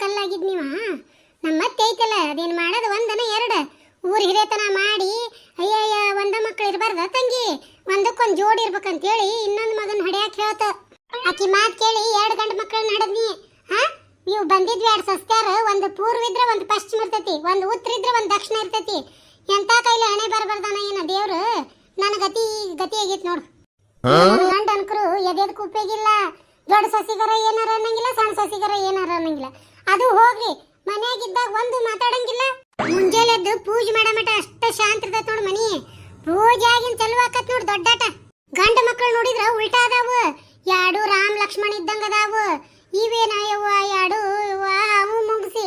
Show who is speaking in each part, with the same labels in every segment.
Speaker 1: ಕಲ್ಲಾಗಿದ್ ನೀವ? ನಮ್ಮ ಅತ್ತೆ ಐತಲ್ಲ ಅದೇನ್ ಮಾಡೋದು? ಒಂದನ ಎರಡು. ಊರು ಹಿರೇತನ ಮಾಡಿ ಅಯ್ಯಯ್ಯ ಒಂದ ಮಕ್ಕಳು ಇರಬಾರ್ದ ತಂಗಿ? ಒಂದಕ್ಕೊಂದು ಜೋಡಿ ಇರ್ಬೇಕಂತೇಳಿ ಇನ್ನೊಂದು ಮಗನ ಹಡಿಯಾಕ ಹೇಳ್ತ. ಆಕಿ ಮಾತು ಕೇಳಿ ಎರಡು ಗಂಡ ಮಕ್ಕಳನ್ನ ನಡದ್ನಿ ಹಾ? ನೀವು ಬಂದಿದ್ವಿ ಎರಡು ಸಸ್ತ್ಯಾರ ಒಂದು ಪೂರ್ವ ಇದ್ರೆ ಒಂದು ಪಶ್ಚಿಮ ಇರ್ತೈತಿ ಒಂದು ಉತ್ತರ ಇದ್ರ ಒಂದು ದಕ್ಷಿಣ ಇರ್ತೈತಿ. ಎಂತ ಕೈಲಿ ಹಣೆ ಬರಬಾರ್ದಾನ ಏನ ದೇವ್ರು? ನನ್ನ ಗತಿ ಗತಿ ಆಗೈತಿ ನೋಡು ಗಂಡ ಅನ್ಕರು ಎದೆದ ಕುಪ್ಪೆಗಿಲ್ಲ ದೊಡ್ಡ ಸಸಿಗರ ಏನಾರ ಅನ್ನಂಗಿಲ್ಲ ಸಣ್ಣ ಸಸಿಗರ ಏನಾರ ಅನ್ನಂಗಿಲ್ಲ. ಅದು ಹೋಗ್ರಿ ಮನೆಯಾಗಿದ್ದಾಗ ಒಂದು ಮಾತಾಡಂಗಿಲ್ಲ. ಮುಂಜಾನೆ ಎದ್ದು ಪೂಜೆ ಮಾಡಮಟ ಅಷ್ಟ ಶಾಂತ ಇರ್ತೈತ್ ನೋಡ್ ಮನಿ. ಪೂಜೆ ಆಗಿನ ನೋಡ ನೋಡ್ ದೊಡ್ಡಾಟ. ಗಂಡ ಮಕ್ಕಳು ನೋಡಿದ್ರ ಉಲ್ಟಾ ಅದಾವು. ಯಾಡು ರಾಮ್ ಲಕ್ಷ್ಮಣ ಇದ್ದಂಗ ಅದಾವು. ಇವೇನ ಯವ್ವ ಯಾಡು ಯವ್ವ ಅವು ಮುಗಿಸಿ.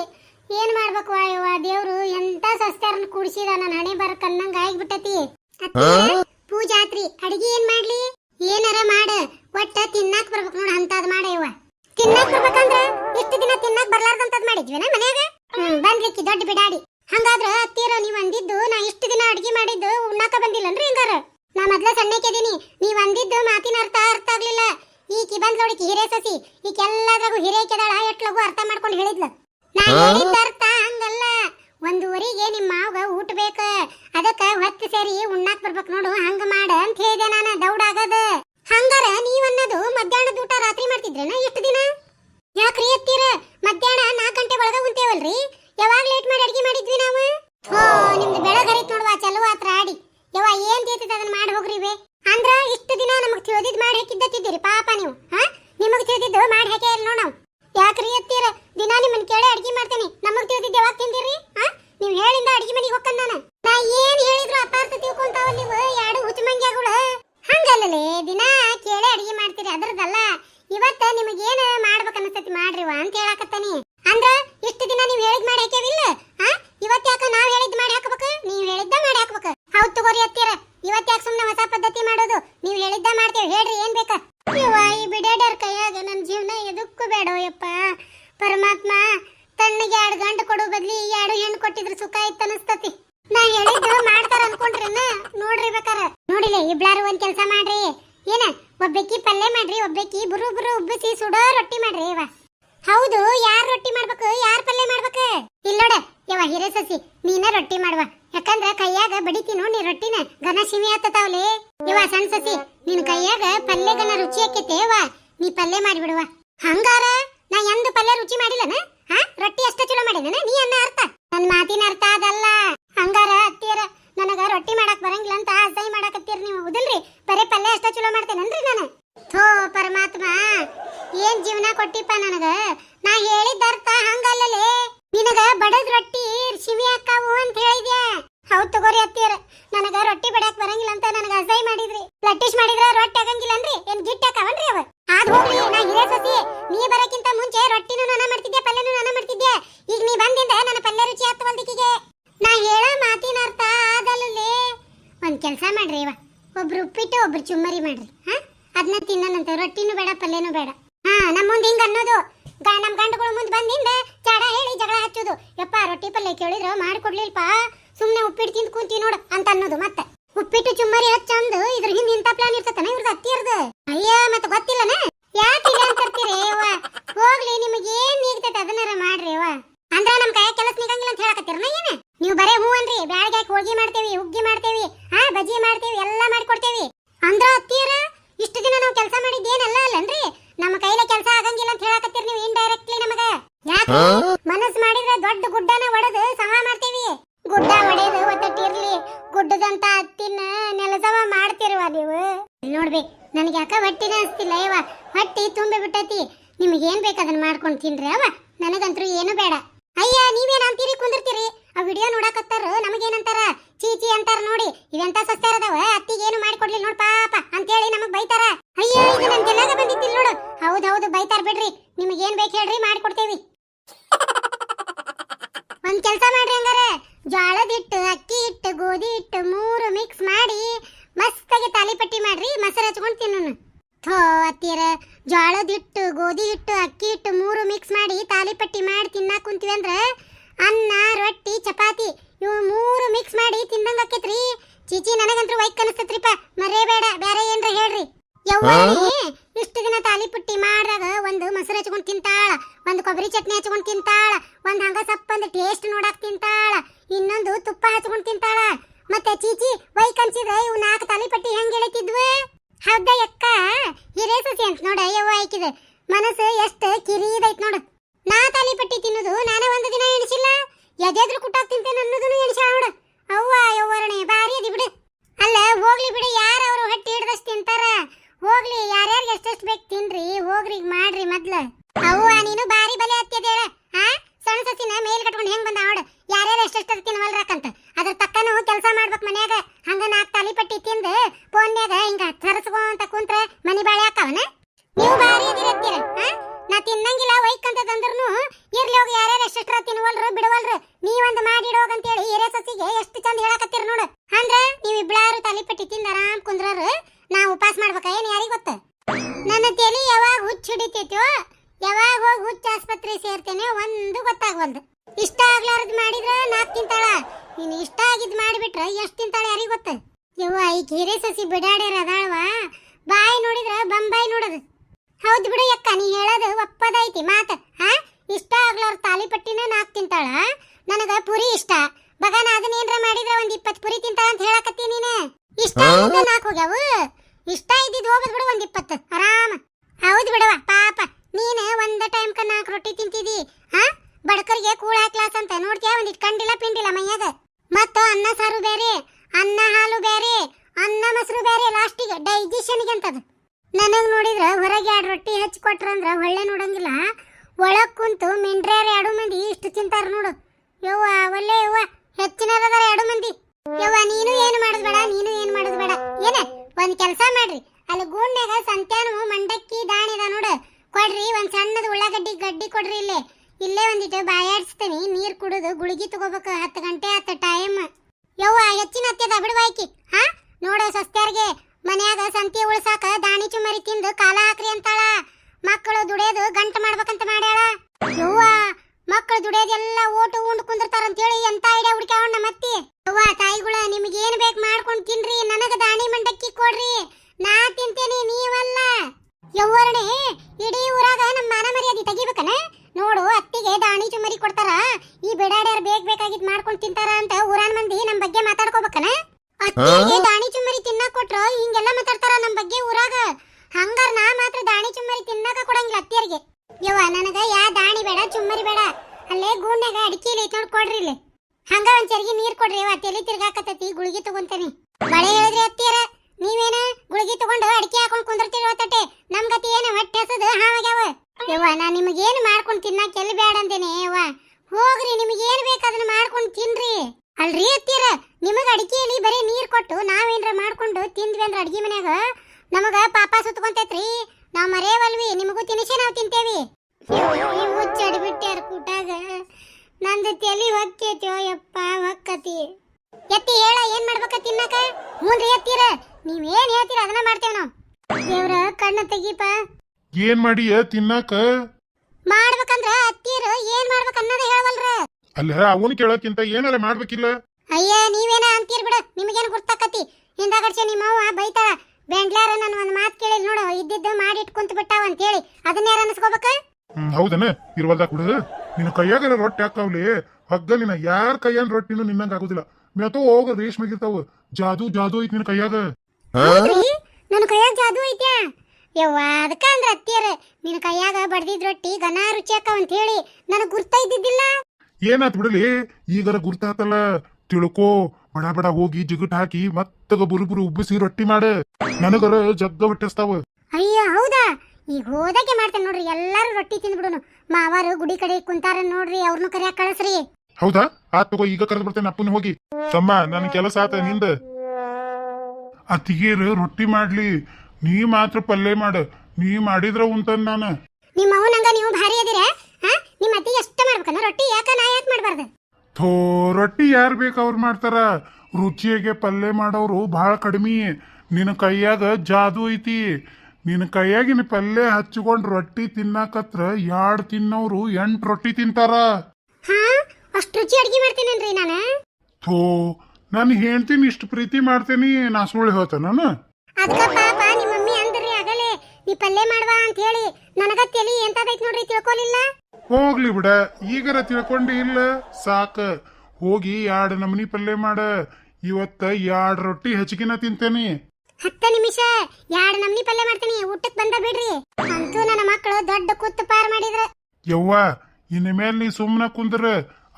Speaker 1: ಏನ್ ಮಾಡ್ಬೇಕು ಯವ್ವ ದೇವ್ರು ಎಂತ ಸಸ್ಯರನ್ನ ಕೂಡಿಸಿದ ನನ್ನ ಹಣೆ ಬರ ಆಗಿಬಿಟ್ಟತಿ. ಪೂಜಾತ್ರಿ, ಅಡಿಗೆ ಏನ್ ಮಾಡ್ಲಿ? ಏನಾರ ಮಾಡ ಒಟ್ಟ ತಿನ್ನಾಕ್ ಬರ್ಬೇಕು ನೋಡ ಅಂತದ್ ಮಾಡ ಯವ್ವ ತಿನ್ನಾಕ್ ಬರ್ಬೇಕಂದ್ರ ಇಷ್ಟು ದಿನ ತಿನ್ನಾಕ್ ಬರ್ಲಾರ್ದಂತದ್ ಮಾಡಿದ್ವಿನ ಮನ್ಯಾಗ ಹ್ಮ್ ಬಂದ್ಲಿಕ್ಕಿ ದೊಡ್ಡ ಬಿಡಾಡಿ ಹಂಗಾದ್ರ ಅತ್ತೀರ ನೀವ್ ಅಂದಿದ್ದು ನಾ ಇಷ್ಟು ದಿನ ಅಡಿಗೆ ಮಾಡಿದ್ದು ಉಣ್ಣಾಕ ಬಂದಿಲ್ಲನ್ರಿ ಹಿಂಗಾರ ನಾ ಮೊದ್ಲ ಸಣ್ಣಕ್ಕಿದೀನಿ ನೀವ್ ಅಂದಿದ್ದು ಮಾತಿನ ಅರ್ಥ ಅರ್ಥ ಆಗ್ಲಿಲ್ಲ ಈಕಿ ಬಂದ್ ನೋಡಿಕಿ ಹಿರೇ ಸಸಿ ಈಕೆಲ್ಲದ್ರಾಗೂ ಹಿರೇಕೆದಾಳ ಎಟ್ಲಗು ಅರ್ಥ ಮಾಡ್ಕೊಂಡು ಹೇಳಿದ್ಲು ನಾ ಹೇಳಿದ್ದ ಅರ್ಥ ಹಂಗಲ್ಲ ಒಂದೂವರೆಗೆ ನಿಮ್ಮ ಮಾವಗ ಊಟ ಬೇಕ ಅದಕ್ಕ ಹೊತ್ತು ಸೇರಿ ಉಣ್ಣಾಕ್ ಬರ್ಬೇಕು ನೋಡು ಹಂಗ ಮಾಡ ಅಂತ ಹೇಳಿದೆ ನಾನು ದೌಡಾಗದ ಹಂಗಾರ ನೀವನ್ನದು ಮಧ್ಯಾಹ್ನದ ಊಟ ರಾತ್ರಿ ಮಾಡ್ತಿದ್ರೇನ ಎಷ್ಟು ದಿನ ಯಾಕ್ರಿ ಎತ್ತೀರ ಮಧ್ಯಾಹ್ನ ನಾಲ್ಕು ಗಂಟೆ ಒಳಗ ಉಂತೇವಲ್ರಿ ಯಾವಾಗ ಲೇಟ್ ಮಾಡಿ ಅಡಿಗೆ ಮಾಡಿದ್ವಿ ನಾವು ಹೋ ನಿಮ್ದು ಬೆಳಗರಿತ್ ನೋಡುವ ಚಲೋ ಆತ್ರ ಆಡಿ ಯವ್ವ ಏನ್ ತೇತದ ಅದನ್ನ ಮಾಡಿ ಹೋಗ್ರಿ ಬೇ ಅಂದ್ರ ಇಷ್ಟು ದಿನ ನಮಗ್ ತಿಳಿದಿದ್ ಮಾಡಿ ಹಾಕಿದ್ದತ್ತಿದ್ದೀರಿ ಪಾಪ ನೀವು, ಹಾ? ನಿಮಗ್ ತಿಳಿದಿದ್ದು ಮಾಡಿ ಹಾಕೇ ಇಲ್ಲ ನಾವು. ಯಾಕ್ರಿ ಎತ್ತೀರ? ದಿನ ನಿಮ್ಮನ್ ಕೇಳಿ ಅಡಿಗೆ ಮಾಡ್ತೇನೆ. ನಮಗ್ ತಿಳಿದಿದ್ದು ಯಾವಾಗ ತಿಂದಿರಿ, ಹಾ? ನೀವ್ ಹೇಳಿಂದ ಅಡಿಗೆ ಮನೆಗೆ ಹೋಗ್ಕನ್ ನಾನು. ನಾ ಏನ್ ಹೇಳಿದ್ರು ಅಪಾರ್ಥ ತಿಳ್ಕೊಂತಾವ ನೀವು ಎರಡು ಹುಚ್ಚಮಂಗ್ಯಾಗಳು ಹಂಗಲ್ಲೇ ದಿನ ಕೇಳಿ ಅಡಿಗೆ ಮಾಡ್ತೀರಿ ಅದ್ರದಲ್ಲ ಇವತ್ತ ನಿಮಗೇನ ಮಾಡ್ಬೇಕು ಅನಸ್ತತಿ ಮಾಡ್ರಿವ ಅಂತ ಹೇಳಾಕತ್ತಾನಿ. ಅಂದ್ರ ಇಷ್ಟು ದಿನ ನೀವ್ ಹೇಳಿದ್ ಮಾಡಿ ಹಾಕೇವಿಲ್ಲ ಹಾ? ಇವತ್ ಯಾಕ ನಾವ್ ಹೇಳಿದ್ ಮಾಡಿ ಹಾಕ್ಬೇಕು? ನೀವ್ ಹೇಳಿದ್ದ ಮಾಡಿ ಹಾಕ್ಬೇಕು. ಹೌದ್ ತಗೋರಿ ಅತ್ತೀರ ಇವತ್ ಯಾಕೆ ಸುಮ್ಮನೆ ಹೊಸ ಪದ್ಧತಿ ಮಾಡೋದು? ನೀವು ಹೇಳಿದ್ದ ಮಾಡ್ತೀವಿ, ಹೇಳ್ರಿ, ಏನು ಬೇಕಾ? ಯವ್ವ, ಈ ಬಿಡೇಡರ್ ಕೈಯಾಗ ನನ್ನ ಜೀವನ ಎದಕ್ಕೂ ಬೇಡ, ಯಪ್ಪ. ಪರಮಾತ್ಮ, ತಣ್ಣಗೆ ಎರಡು ಗಂಟು ಕೊಡೋ ಬದ್ಲಿ ಎರಡು ಹೆಣ್ಣು ಕೊಟ್ಟಿದ್ರೆ ಸುಖ ಇತ್ತು ಅನಿಸ್ತತಿ ನಾ ಹೇಳಿದ್ದು ಮಾಡ್ತಾರ ಅನ್ಕೊಂಡ್ರೇನ? ನೋಡ್ರಿ ಬೇಕಾರ. ನೋಡಿಲ್ಲ ಇಬ್ಳಾರು ಒಂದ್ ಕೆಲಸ ಮಾಡ್ರಿ. ಏನ, ಒಬ್ಬಾಕಿ ಪಲ್ಯ ಮಾಡ್ರಿ, ಒಬ್ಬಾಕಿ ಬುರು ಬುರು ಉಬ್ಬಿಸಿ ಸುಡೋ ರೊಟ್ಟಿ ಮಾಡ್ರಿ ಇವ ಹೌದು, ಯಾರ್ ರೊಟ್ಟಿ ಮಾಡ್ಬೇಕು? ಯಾರ್ ಪಲ್ಯ ಮಾಡ್ಬೇಕು? ಇಲ್ಲೋಡ ಯಾವ ಹಿರೇ ಸಸಿ, ನೀನೇ ರೊಟ್ಟಿ ಮಾಡುವ. ಯಾಕಂದ್ರ ಕೈಯಾಗ ಬಡಿತೀನೋ ನೀ ರೊಟ್ಟಿನ. ಘನ ಶಿವಿ ಆತತಾವ್ಲೆ ಯವ್ವ ಸಣ್ಣ ಸಸಿ, ನಿನ್ ಕೈಯಾಗ ಪಲ್ಯಗನ ರುಚಿ ಆಕೈತೆ ಯವ್ವ ನೀ ಪಲ್ಯ ಮಾಡಿಬಿಡುವ. ಹಂಗಾರ ನಾ ಎಂದ ಪಲ್ಯ ರುಚಿ ಮಾಡಿಲ್ಲನ? ಹಾ? ರೊಟ್ಟಿ ಅಷ್ಟ ಚಲೋ ಮಾಡಿದನ? ನೀ ಅನ್ನ ಅರ್ಥ. ನನ್ ಮಾತಿನ ಅರ್ಥ ಅದಲ್ಲ. ಹಂಗಾರ ಅತ್ತಿಯರ, ನನಗ ರೊಟ್ಟಿ ಮಾಡಕ್ ಬರಂಗಿಲ್ಲ ಅಂತ ಅಸಹ್ಯ ಮಾಡಕತ್ತೀರಿ ನೀವು. ಹೌದಲ್ರಿ? ಬರೇ ಪಲ್ಯ ಅಷ್ಟ ಚಲೋ ಮಾಡ್ತೇನನ್ರಿ ನಾನು. ಥೋ, ಪರಮಾತ್ಮ. ಏನ್ ಜೀವನ ಕೊಟ್ಟಿಪ್ಪ ನನಗ? ನಾ ಹೇಳಿದ್ದ ಅರ್ಥ ಹಂಗಲ್ಲಲೇ. ನಿನಗ ಬಡದ ರೊಟ್ಟಿ ಶಿವಿ ಅಕ್ಕಾವು ಅಂತ ಹೌದ್ ತಗೋರಿ ಅತ್ತಿಯರ. ನನಗ ರೊಟ್ಟಿ ಬಡಕ್ ಬರಂಗಿಲ್ಲ ಅಂತ ನನಗ ಅಸಹ್ಯ ಮಾಡಿದ್ರಿ. ಲಟ್ಟಿಶ್ ಮಾಡಿದ್ರ ರೊಟ್ಟಿ ಆಗಂಗಿಲ್ಲನ್ರಿ? ಏನ್ ಗಿಟ್ಟ ಆಕಾವನ್ರಿ ಅವ? ಆದ್ ಹೋಗ್ರಿ ನಾ ಹಿರೇ ಸಸಿ. ನೀ ಬರಕ್ಕಿಂತ ಮುಂಚೆ ರೊಟ್ಟಿನೂ ನಾನ ಮಾಡ್ತಿದ್ದೆ, ಪಲ್ಯನೂ ನಾನ ಮಾಡ್ತಿದ್ದೆ. ಈಗ ನೀ ಬಂದಿಂದ ನನ್ನ ಪಲ್ಯ ರುಚಿ ಹತ್ತವಲ್ದಿಕ್ಕಿಗೆ ನಾ ಹೇಳ ಮಾತಿನ ಅರ್ಥ ಆದಲ್ಲೇ ಒಂದ್ ಕೆಲ್ಸ ಮಾಡ್ರಿ ಇವ. ಒಬ್ರು ಉಪ್ಪಿಟ್ಟು, ಒಬ್ರು ಚುಮ್ಮರಿ ಮಾಡ್ರಿ. ಹಾ? ಅದನ್ನ ತಿನ್ನನಂತ. ರೊಟ್ಟಿನೂ ಬೇಡ, ಪಲ್ಯನೂ ಬೇಡ. ಹಾ ನಮ್ಮ ಮುಂದೆ ಹಿಂಗ ಅನ್ನೋದು. ನಮ್ಮ ನಮ್ ಗಂಡುಗಳ ಮುಂದೆ ಬಂದಿಂದ ಚಾಡ ಹೇಳಿ ಜಗಳ ಹಚ್ಚೋದು. ಯಪ್ಪ, ರೊಟ್ಟಿ ಪಲ್ಯ ಕೇಳಿದ್ರು ಮಾಡ್ಕೊಡ್ಲಿಲ್ಪ? ಸುಮ್ನೆ ಉಪ್ಪಿಟ್ಟು ತಿಂದು ಕುಂತಿ ನೋಡು ಅಂತ ಅನ್ನೋದು ಮತ್ತೆ. ಉಪ್ಪಿಟ್ಟು ಚುಮ್ಮರಿ ಹಚ್ಚಂದು ಇದ್ರ ಹಿಂದೆ ಇಂಥ ಪ್ಲಾನ್ ಇರ್ತತನ? ಇವ್ರದ್ದು ಅತ್ತಿಯರ್ದ ಅಯ್ಯ, ಮತ್ತೆ ಗೊತ್ತಿಲ್ಲನ? ಯಾಕೆ ಇಲ್ಲ ಅಂತಿರ್ತೀರಿ ಅವ್ವ ಹೋಗ್ಲಿ, ನಿಮಗೆ ಏನ್ ನೀಗ್ತೈತೆ ಅದನ್ನಾರ ಮಾಡ್ರಿ ಅವ್ವ ಅಂದ್ರ ನಮ್ ಕೈ ಕೆಲಸ ನಿಗಂಗಿಲ್ಲ ಅಂತ ಹೇಳಕತ್ತೀರನ ಏನ? ನೀವು ಬರೇ ಹೂ ಅನ್ರಿ ಬ್ಯಾಳ್ಗೆ ಹಾಕಿ ಮಾಡ್ತೇವಿ, ಹುಗ್ಗಿ ಮಾಡ್ತೇವಿ ಹಾ ಬಜ್ಜಿ ಮಾಡ್ತೇವಿ ಎಲ್ಲಾ ಮಾಡ್ಕೊಡ್ತೇವಿ ಅಂದ್ರ ಅತ್ತಿಯರ ಇಷ್ಟು ದಿನ ನಾವು ಕೆಲಸ ಮಾಡಿದ್ದೇನಲ್ಲ ಅಲ್ಲನ್ರಿ ನಮ್ಮ ಕೈಲೇ ಕೆಲಸ ಆಗಂಗಿಲ್ಲ ಅಂತ ಹೇಳಕತ್ತೀರಿ ನೀವು ಇಂಡೈರೆಕ್ಟ್ಲಿ ನಮಗ ಯಾಕೆ ಮನಸ್ ಮಾಡಿದ್ರೆ ದೊಡ್ಡ ಗುಡ್ಡನ ಒಡೆದು ಸಮ ಮಾಡ್ತೇವಿ ಗುಡ್ಡ ಒಡೆದು ಒತ್ತಟ್ಟಿರ್ಲಿ ಗುಡ್ಡದಂತ ಹತ್ತಿನ ನೆಲಸಮ ನೀವು? ನೋಡ್ಬೇ ನನಗೆ ಯಾಕ ಹೊಟ್ಟಿನ ಅನ್ಸ್ತಿಲ್ಲ ಯವ್ವ. ಹೊಟ್ಟಿ ತುಂಬಿ ಬಿಟ್ಟೈತಿ. ನಿಮಗೆ ಏನ್ ಬೇಕು ಅದನ್ನ ಮಾಡ್ಕೊಂಡು ತಿನ್ರಿ ಅವ ನನಗಂತೂ ಏನು ಬೇಡ. ಅಯ್ಯ, ನೀವೇನ ಅಂತೀರಿ, ಕುಂದಿರ್ತೀರಿ? ಆ ವಿಡಿಯೋ ನೋಡಕತ್ತಾರ ನಮಗೇನಂತಾರ? ಚೀ ಚೀ ಅಂತಾರ ನೋಡಿ. ಇವೆಂತ ಸಸ್ತಾರ ಅದಾವ? ಅತ್ತಿಗೆ ಏನು ಮಾಡಿಕೊಡ್ಲಿ ನೋಡ್ ಪಾಪ. ಅಂತೇಳಿ ನಮಗ್ ಬೈತಾರ. ಅಯ್ಯೋ, ಇದು ನನ್ ತಲೆಗ ಬಂದಿತ್ತಿಲ್ಲ ನೋಡು. ಹೌದೌದು ಹೌದು, ಬೈತಾರ ಬಿಡ್ರಿ. ನಿಮಗೇನ್ ಬೇಕು ಹೇಳ್ರಿ, ಮಾಡ್ಕೊಡ್ತೇವಿ. ಚೀಚಿ ನನಗಂತೂ ವೈಕ್ ಅನಿಸ್ತತ್ರಿಪ್ಪ ಮರೇಬೇಡ ಬೇರೆ ಏನ್ರ ಹೇಳ್ರಿ. ಯವ್ವ ಇಷ್ಟು ದಿನ ತಾಲಿ ತಾಲಿಪುಟ್ಟಿ ಮಾಡಿದಾಗ ಒಂದು ಮೊಸರು ಹಚ್ಕೊಂಡು ತಿಂತಾಳ ಒಂದು ಕೊಬ್ಬರಿ ಚಟ್ನಿ ಹಚ್ಕೊಂಡು ತಿಂತಾಳ ಒಂದು ಹಂಗ ಸಪ್ಪಂದ ಟೇಸ್ಟ್ ನೋಡಕ್ ತಿಂತಾಳ ಇನ್ನೊಂದು ತುಪ್ಪ ಹಚ್ಕೊಂಡು ತಿಂತಾಳ. ಮತ್ತೆ ಚೀಚಿ ವೈಕ್ ಅನ್ಸಿದ್ರೆ ಇವು ನಾಲ್ಕು ತಾಲಿಪಟ್ಟಿ ಹೆಂಗ್ ಹೇಳ್ತಿದ್ವು ಹೌದ ಎಕ್ಕ ಹಿರೇ ಸಸಿ ಅಂತ ನೋಡ ಯವ್ವ ಐಕಿದ ಮನಸ್ಸು ಎಷ್ಟು ಕಿರಿದೈತ್ ನೋಡು. ನಾ ತಾಲಿ ಪಟ್ಟಿ ತಿನ್ನುದು ನಾನೇ ಒಂದು ದಿನ ಎಣಿಸಿಲ್ಲ. ಎದೆದ್ರು ಕುಟ್ಟಾಕ್ ತಿಂತೇನೆ ಅನ್ನೋದನ್ನು ಎಣಿಸ ನೋಡು. ಅವ್ವ ಯವ್ವರಣೆ ಬಾರಿ ಅದಿ ಬಿಡು. ಅಲ್ಲ, ಹೋಗ್ಲಿ ಬಿಡು ಯಾರು ಅವರು ಹೊಟ್ಟೆ ಹಿಡ್ದಷ್ಟು ತಿಂತಾರ? ಹೋಗ್ಲಿ, ಯಾರ್ಯಾರಿಗೆ ಎಷ್ಟೆಷ್ಟು ಬೇಕು ತಿನ್ರಿ, ಹೋಗ್ರಿ ಮಾಡ್ರಿ ಮೊದ್ಲು. ಅವ್ವ, ನೀನು ಬಾರಿ ಬಲೆ ಹತ್ತಿದೇಳ ಹಾ ಸಣ್ಣ ಸಸಿನ ಮೇಲ್ ಕಟ್ಕೊಂಡು ಹೆಂಗ್ ಬಂದ ನೋಡು ಯಾರ್ಯಾರು ಎಷ್ಟೆಷ್ಟು ತಿನ್ನವಲ್ರಾಕಂತ ಹಿಡಿತೈತೋ? ಯಾವಾಗ ಹೋಗಿ ಹುಚ್ಚ ಆಸ್ಪತ್ರೆ ಸೇರ್ತೇನೆ ಒಂದು ಗೊತ್ತಾಗ್ವಲ್ದು. ಇಷ್ಟ ಆಗ್ಲಾರದ್ ಮಾಡಿದ್ರ ನಾಕ್ ತಿಂತಾಳ. ನೀನ್ ಇಷ್ಟ ಆಗಿದ್ ಮಾಡಿಬಿಟ್ರೆ ಎಷ್ಟ್ ತಿಂತಾಳ ಯಾರಿಗ ಗೊತ್ತ? ಯವ್ವ ಈ ಹಿರೇ ಸಸಿ ಬಿಡಾಡ್ಯಾರ ಅದಾಳ್ವ ಬಾಯಿ ನೋಡಿದ್ರ ಬಂಬಾಯಿ ನೋಡದು. ಹೌದು ಬಿಡು ಯಕ್ಕ ನೀ ಹೇಳೋದು ಒಪ್ಪದೈತಿ ಮಾತ ಹಾ? ಇಷ್ಟ ಆಗ್ಲಾರ ತಾಲಿಪಟ್ಟಿನ ನಾಕ್ ತಿಂತಾಳ. ನನಗ ಪುರಿ ಇಷ್ಟ. ಬಗಾನ ನಾ ಅದನ್ನ ಏನ್ರ ಮಾಡಿದ್ರ ಒಂದ್ ಇಪ್ಪತ್ ಪುರಿ ತಿಂತಾಳ ಅಂತ ಹೇಳಕತ್ತಿ ನೀನು. ಇಷ್ಟ ನಾಕ್ ಹೋಗ್ಯಾವು ಇಷ್ಟ ಇದ್ದಿದ್ ಹೋಗದ್ ಬಿಡು ಒಂದ್ ಇಪ್ಪತ್ತು ಆರಾಮ ಹೌದು ಬಿಡವ ಪಾಪ ನೀನ್ ಒಂದ ಟೈಮ್ ಕ ನಾಲ್ಕು ರೊಟ್ಟಿ ತಿಂತಿದಿ ಹಾ ಬಡಕರಿಗೆ ಕೂಳ ಕ್ಲಾಸ್ ಅಂತ ನೋಡ್ತೀಯ ಒಂದ್ ಕಂಡಿಲ್ಲ ಪಿಂಡಿಲ್ಲ ಮೈಯಾಗ ಮತ್ತ ಅನ್ನ ಸಾರು ಬೇರೆ ಅನ್ನ ಹಾಲು ಬೇರೆ ಅನ್ನ ಮೊಸರು ಬೇರೆ ಲಾಸ್ಟಿಗೆ ಡೈಜೆಷನ್ಗೆ ಅಂತದ. ನನಗೆ ನೋಡಿದ್ರೆ ಹೊರಗೆ ಎರಡು ರೊಟ್ಟಿ ಹೆಚ್ಚು ಕೊಟ್ರ ಅಂದ್ರೆ ಒಳ್ಳೆ ನೋಡಂಗಿಲ್ಲ. ಒಳಗೆ ಕುಂತು ಮಿಂಡ್ರ್ಯಾರ ಎರಡು ಮಂದಿ ಇಷ್ಟು ತಿಂತಾರ ನೋಡು. ಯವ್ವ ಒಳ್ಳೆ ಯವ್ವ ಹೆಚ್ಚಿನದಾರ ಎರಡು ಮಂದಿ. ಯವ್ವ, ನೀನು ಏನು ಮಾಡೋದು ಬೇಡ, ನೀನು ಏನು ಮಾಡೋದು ಬೇಡ. ಏನ, ಒಂದ್ ಕೆಲಸ ಮಾಡ್ರಿ. ಅಲ್ಲಿ ಗೂಡ್ನ್ಯಾಗ ಸಂತ್ಯಾನು ಮಂಡಕ್ಕಿ ದಾಣಿದ ನೋಡು. ಕೊಡ್ರಿ, ಒಂದ್ ಸಣ್ಣದ ಉಳ್ಳಾಗಡ್ಡಿ ಗಡ್ಡಿ ಕೊಡ್ರಿ ಇಲ್ಲೇ. ಇಲ್ಲೇ ಒಂದಿಟ್ಟು ಬಾಯಾಡ್ಸ್ತೇನೆ, ನೀರ್ ಕುಡಿದು, ಗುಳಿಗಿ ತಗೋಬೇಕು ಹತ್ತು ಗಂಟೆ ಹತ್ತು ಟೈಮ್ ಯವ್ವ, ಹೆಚ್ಚಿನ ಹತ್ತಿದ ಬಿಡುವಾಯ್ಕಿ ಹಾ, ನೋಡು ಸಸ್ತ್ಯಾರ್ಗೆ. ಮನ್ಯಾಗ ಸಂತಿ ಉಳ್ಸಾಕ ದಾಣಿ ಚುಮರಿ ತಿಂದು ಕಾಲ ಹಾಕ್ರಿ ಅಂತಾಳ. ಮಕ್ಕಳು ದುಡಿಯೋದು ಗಂಟ ಮಾಡ್ಬೇಕಂತ ಮಾಡ್ಯಾಳ. ಯವ್ವ, ಮಕ್ಕಳು ದುಡಿಯೋದೆಲ್ಲ ಓಟು ಉಂಡು ಕುಂದಿರ್ತಾರ ಅಂತೇಳಿ ಎಂತ ಐಡಿಯಾ ಹುಡುಕ್ಯಾವಣ್ಣ ಮತ್ತಿ? ಯವ್ವ, ತಾಯಿಗಳ ನಿಮ್ಗೆ ಏನ್ ಬೇಕು ಮಾಡ್ಕೊಂಡ್ ತಿನ್ರಿ ನನಗ ದಾಣಿ ಮಂಡಕ್ಕಿ ಕೊಡ್ರಿ ನಾ ತಿಂತೇನಿ ನೀವಲ್ಲ ಯವ್ವರಣೆ ಇಡೀ ಊರಾಗ ನಮ್ಮ ಮಾನ ಮರ್ಯಾದೆ ತೆಗಿಬೇಕನ ನೋಡು ಅತ್ತಿಗೆ ದಾಣಿ ಚುಮ್ಮರಿ ಕೊಡ್ತಾರ ಈ ಬಿಡಾಡ್ಯಾರ ಬೇಕ್ ಬೇಕಾಗಿದ್ ಮಾಡ್ಕೊಂಡ್ ತಿಂತಾರ ಅಂತ ಊರಾನ್ ಮಂದಿ ನಮ್ ಬಗ್ಗೆ ಮಾತಾಡ್ಕೋಬೇಕನ ಅತ್ತಿಗೆ ದಾಣಿ ಚುಮ್ಮರಿ ತಿನ್ನಕ್ ಕೊಟ್ರ ಹಿಂಗೆಲ್ಲ ಮಾತಾಡ್ತಾರ ನಮ್ ಬಗ್ಗೆ ಊರಾಗ ಹಂಗಾರ ನಾ ಮಾತ್ರ ದಾಣಿ ಚುಮ್ಮರಿ ತಿನ್ನಕ ಕೊಡಂಗಿಲ್ಲ ಅತ್ತಿಯರಿಗೆ ಯವ್ವ, ನನಗ ಯಾ ದಾಣಿ ಬೇಡ, ಚುಮ್ಮರಿ ಬೇಡ. ಅಲ್ಲೇ ಗೂಂಡ್ಯಾಗ ಅಡಿಕೆ ಇಲ್ಲಿ ನೋಡ್ ಕೊಡ್ರಿ ಇಲ್ಲಿ. ಹಂಗ ಒಂದ್ ಚರಿಗೆ ನೀರ್ ಕೊಡ್ರಿ ಯವ್ವ, ತಲೆ ತಿರ್ಗಾಕತ್ತೈತಿ, ಗುಳಿಗೆ ತಗೊಂತಾನೆ. ಬಳೆ ಹೇಳಿದ್ರಿ ಅತ್ತಿಯರ, ನೀವೇನ ಗುಳಿಗೆ ತಗೊಂಡು ಅಡಿಕೆ ಹಾಕೊಂಡ್ ಕುಂದಿರ್ತೀರಿ ತಟ್ಟೆ? ನಮ್ ಗತಿ ಏನ ಹೊಟ್ಟೆ ಹಸದು, ಹಾವಾಗ್ಯಾವ? ಯವ್ವ, ನಾ ಏನು ಮಾಡ್ಕೊಂಡು ತಿನ್ನಕ್ ಎಲ್ಲಿ ಬೇಡ ಅಂತೇನೆ ಯವ್ವ? ಹೋಗ್ರಿ, ನಿಮಗೇನ್ ಬೇಕು ಅದನ್ನ ಮಾಡ್ಕೊಂಡ್ ತಿನ್ರಿ. ಅಲ್ರಿ ಅತ್ತೀರ ನಿಮಗ ಅಡಿಕೆಯಲ್ಲಿ ಬರೀ ನೀರ್ ಕೊಟ್ಟು ನಾವೇನ್ರ ಮಾಡ್ಕೊಂಡು ತಿಂದ್ವಿ ಅಂದ್ರ ಅಡ್ಗಿ ಮನ್ಯಾಗ, ನಮಗ ಪಾಪ ಸುತ್ಕೊಂತೈತ್ರಿ. ನಾವ್ ಮರೆಯವಲ್ವಿ ನಿಮಗೂ ತಿನಿಸೇ ನಾವು ತಿಂತೇವಿ. ಹುಚ್ಚಡಿ ಬಿಟ್ಟ್ಯಾರ ಕೂಟಾಗ ನಂದು ತಲಿ ಹೊಕ್ಕೈತ್ಯೋ ಯಪ್ಪ ಹೊಕ್ಕತಿ. ಎತ್ತಿ ಹೇಳ ಏನ್ ಮಾಡ್ಬೇಕ ತಿನ್ನಕ? ಹ್ಞೂನ್ರಿ ಎತ್ತೀರ. ನೀವೇನ್ ಹೇಳ್ತೀರ ಅದನ್ನ ಮಾಡ್ತೇವ್ ನಾವು. ದೇವ್ರ ಕಣ್ಣ ತೆಗೀಪ.
Speaker 2: ಏನ್ ಮಾಡಿಯ ತಿನ್ನಾಕ?
Speaker 1: ಮಾಡ್ಬೇಕಂದ್ರ ಅತ್ತೀರ ಏನ್ ಮಾಡ್ಬೇಕ ಅನ್ನೋದ ಹೇಳವಲ್ರ.
Speaker 2: ಅಲ್ಲ ಅವನ್ ಕೇಳೋಕ್ಕಿಂತ ಏನಾರ ಮಾಡ್ಬೇಕಿಲ್ಲ?
Speaker 1: ಅಯ್ಯ ನೀವೇನ ಅಂತೀರ್ ಬಿಡ ನಿಮಗೇನು ಗುರ್ತಾಕತಿ. ಹಿಂದಾಗಡ್ಸೆ ನಿಮ್ಮ ಅವ್ವ ಬೈತಾಳ. ಬೆಂಡ್ಲಾರ ನಾನು ಒಂದ್ ಮಾತ್ ಕೇಳಿಲ್ ನೋಡು ಇದ್ದಿದ್ದು ಮಾಡಿ ಇಟ್ಕೊಂತ ಬಿಟ್ಟಾವ ಅಂತೇಳಿ. ಅದನ್ನ ಯಾರ ಅನ್ಸ್ಕೋಬೇಕ?
Speaker 2: ಹ್ಮ್ ಹೌದನ? ಇರುವಲ್ದಾಗ ಕುಡ ನಿನ್ನ ಕೈಯಾಗ ರೊಟ್ಟಿ ಹಾಕಾವ್ಲಿ ಹಗ್ಗಲಿನ ಯಾರ ಕೈಯನ್ ರೊಟ್ಟಿನೂ ನಿನ್ನಂಗ ಆಗುದಿಲ್ಲ. ಮೆತೋ ಹೋಗ ರೇಷ್ಮೆಗಿರ್ತಾವ. ಜಾದು ಜಾದು ಐತಿ ನಿನ್ನ ಕೈಯಾಗ.
Speaker 1: ನನ್ನ ಕೈಯಾಗ ಜಾದು ಐತ್ಯಾ? ಯವ್ವ ಅದಕ್ಕ ಅಂದ್ರ ಅತ್ತಿಯರ ನಿನ್ನ ಕೈಯಾಗ ಬಡ್ದಿದ್ ರೊಟ್ಟಿ ಘನ ರುಚಿ ಹಾಕಾವ ಅಂತ ಹೇಳಿ ನನಗೆ ಗುರ್ತಾ ಇದ್ದಿದ್ದಿಲ್ಲ.
Speaker 2: ಏನಾತ್ ಬಿಡಲಿ? ಈಗರ ಗುರ್ತಾತಲ್ಲ. ತಿಳ್ಕೋ ಬಡ ಬಡ ಹೋಗಿ ಜಿಗುಟ್ ಹಾಕಿ ಬುರು ಬುರುಬುರು ಉಬ್ಬಿಸಿ ರೊಟ್ಟಿ ಮಾಡು. ನನಗರ ಜಗ್ಗ ಹೊಟ್ಟೆಸ್ತಾವ.
Speaker 1: ಅಯ್ಯ ಹೌದಾ? ಈಗ ಹೋದಾಗೆ ಮಾಡ್ತೇನೆ ನೋಡ್ರಿ ಎಲ್ಲಾರು ರೊಟ್ಟಿ ತಿಂದ್ಬಿಡುನು. ಮಾವಾರು ಗುಡಿ ಕಡೆ ಕುಂತಾರ ನೋಡ್ರಿ ಅವ್ರನ್ನು ಕರಿಯಾಕ ಕಳಸ್ರಿ.
Speaker 2: ಹೌದಾ? ಆತ್ ತಗೋ ಈಗ ಕರೆದು ಬಿಡ್ತೇನೆ ಅಪ್ಪನ ಹೋಗಿ. ತಮ್ಮ ನನ್ ಕೆಲಸ ಆತ ನಿಂದ. ಅತ್ತಿಗೇರು ರೊಟ್ಟಿ ಮಾಡ್ಲಿ. ನೀ ಮಾತ್ರ ಪಲ್ಯ ಮಾಡ. ನೀ ಮಾಡಿದ್ರ ಉಂತನ್ ನಾನು.
Speaker 1: ನಿಮ್ಮ ಅವನಂಗ ನೀವು ಭಾರಿ ಅದಿರ ಹಾ ನಿಮ್ಮ ಅತ್ತಿಗೆ ಅಷ್ಟ ಮಾಡ್ಬೇಕನ್ನ ರೊಟ್ಟಿ
Speaker 2: ಯಾರ್ ಬೇಕು ಅವ್ರು ಮಾಡ್ತಾರ? ರುಚಿಯಾಗೆ ಪಲ್ಯ ಮಾಡೋರು ಬಹಳ ಕಡಿಮೆ. ನಿನ್ನ ಕೈಯಾಗ ಜಾದು ಐತಿ. ನಿನ್ನ ಕೈಯಾಗಿನ ಪಲ್ಯ ಹಚ್ಕೊಂಡು ರೊಟ್ಟಿ ತಿನ್ನಾಕತ್ರ ಯಾಡ್ ತಿನ್ನೋರು ಎಂಟು ರೊಟ್ಟಿ ತಿಂತಾರ.
Speaker 1: ಅಷ್ಟು ರುಚಿ ಅಡ್ಗೆ ಮಾಡ್ತೇನೇನ್ರಿ ನಾನು.
Speaker 2: ಥೋ ನಾನು ಹೇಳ್ತೀನಿ ಇಷ್ಟು ಪ್ರೀತಿ ಮಾಡ್ತೇನಿ ನಾ ಸುಳ್ಳು ಹೇಳ್ತ ನಾನು.
Speaker 1: ಅದಕ್ಕ ಪಾಪ ನಿಮ್ಮ ಮಮ್ಮಿ ಅಂದ್ರಿ ಆಗಲೇ ನೀ ಪಲ್ಯ ಮಾಡ್ವಾ ಅಂತ ಹೇಳಿ ನನಗ ತಲಿ ಎಂತದೈತ್ ನೋಡ್ರಿ ತಿಳ್ಕೊಲಿಲ್ಲ.
Speaker 2: ಹೋಗ್ಲಿ ಬಿಡ ಈಗರ ತಿಳ್ಕೊಂಡಿ ಇಲ್ಲ ಸಾಕ. ಹೋಗಿ ಎರಡು ನಮನಿ ಪಲ್ಯ ಮಾಡ. ಇವತ್ತ ಎರಡ್ ರೊಟ್ಟಿ ಹೆಚ್ಚಿಗೆನ ತಿಂತೇನಿ.
Speaker 1: ಹತ್ತ ನಿಮಿಷ ಎರಡ್ ನಮನಿ ಪಲ್ಯ ಮಾಡ್ತೀನಿ. ಊಟಕ್ಕೆ ಬಂದ ಬಿಡ್ರಿ. ಅಂತೂ ನನ್ನ ಮಕ್ಕಳು ದೊಡ್ಡ ಕುತ್ತು ಪಾರ್ ಮಾಡಿದ್ರ.
Speaker 2: ಯವ್ವ ಇನ್ನ ಮೇಲೆ ನೀ ಸುಮ್ಮನೆ ಕುಂದ್ರ.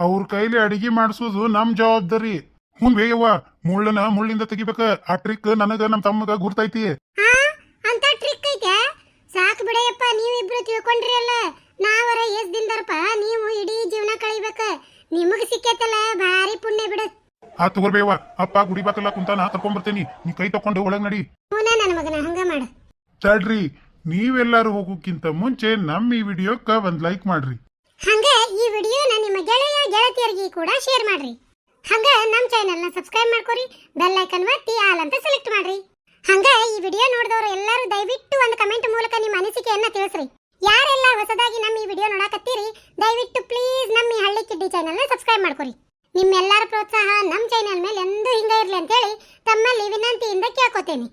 Speaker 2: ಅವ್ರ ಕೈಲಿ ಅಡಿಗೆ ಮಾಡಿಸೋದು ನಮ್ ಜವಾಬ್ದಾರಿ. ಹ್ಞೂ ಬೇಯವ್ವ ಮುಳ್ಳನ ಮುಳ್ಳಿಂದ ತೆಗಿಬೇಕ. ಆ ಟ್ರಿಕ್ ನನಗ ನಮ್ ತಮ್ಮಗ ಗುರ್ತೈತಿ.
Speaker 1: ಅಂತ ಟ್ರಿಕ್ ಐತೆ? ಸಾಕು ಬಿಡಯ್ಯಪ್ಪ ನೀವಿಬ್ರು ತಿಳ್ಕೊಂಡ್ರಿ ಅಲ್ಲ. ನಾವರ ಎಷ್ಟ್ ದಿನದಪ್ಪ ನೀವು ಇಡೀ ಜೀವನ ಕಳಿಬೇಕ. ನಿಮಗ್ ಸಿಕ್ಕೈತಲ್ಲ ಭಾರಿ ಪುಣ್ಯ ಬಿಡು.
Speaker 2: ಆ ತಗೋರ್ಬೇವ ಅಪ್ಪ ಗುಡಿ ಬಾಕಲ್ಲ ಕುಂತಾನ ಕರ್ಕೊಂಬರ್ತೇನಿ ನೀ ಕೈ ತಕೊಂಡು ಒಳಗ್ ನಡಿ.
Speaker 1: ಹೂನ ನನ್ನ ಮಗನ ಹಂಗ ಮಾಡು.
Speaker 2: ತಡ್ರಿ ನೀವೆಲ್ಲಾರು ಹೋಗೋಕ್ಕಿಂತ ಮುಂಚೆ ನಮ್ಮ ಈ ವಿಡಿಯೋಕ್ಕ ಒಂದ್ ಲೈಕ್ ಮಾಡ್ರಿ.
Speaker 1: ಹಂಗೆ ಈ ವಿಡಿಯೋನ ನಿಮ್ಮ ಗೆಳೆಯ ಗೆಳತಿಯರಿಗೆ ಕೂಡ ಶೇರ್ ಮಾಡ್ರಿ. ಹಂಗ ನಮ್ಮ ಚಾನೆಲ್ನ ಸಬ್ಸ್ಕ್ರೈಬ್ ಮಾಡ್ಕೊರಿ ಬೆಲ್ ಐಕನ್ ಒತ್ತಿ ಆಲ್ ಅಂತ ಸೆಲೆಕ್ಟ್ ಮಾಡ್ರಿ. ಹಂಗ ಈ ವಿಡಿಯೋ ನೋಡಿದವರು ಎಲ್ಲರೂ ದಯವಿಟ್ಟು ಒಂದು ಕಮೆಂಟ್ ಮೂಲಕ ನಿಮ್ಮ ಅನಿಸಿಕೆಯನ್ನ ತಿಳಿಸ್ರಿ. ಯಾರೆಲ್ಲ ಹೊಸದಾಗಿ ನಮ್ಮ ಈ ವಿಡಿಯೋ ನೋಡಕತ್ತೀರಿ ದಯವಿಟ್ಟು ಪ್ಲೀಸ್ ನಮ್ಮ ಈ ಹಳ್ಳಿ ಕಿಡ್ಡಿ ಚಾನಲ್ನ ಸಬ್ಸ್ಕ್ರೈಬ್ ಮಾಡ್ಕೊರಿ. ನಿಮ್ಮೆಲ್ಲರ ಪ್ರೋತ್ಸಾಹ ನಮ್ಮ ಚಾನಲ್ ಮೇಲೆ ಎಂದೂ ಹಿಂಗೆ ಇರಲಿ ಅಂತೇಳಿ ತಮ್ಮಲ್ಲಿ ವಿನಂತಿಯಿಂದ ಕೇಳ್ಕೊತೇನೆ.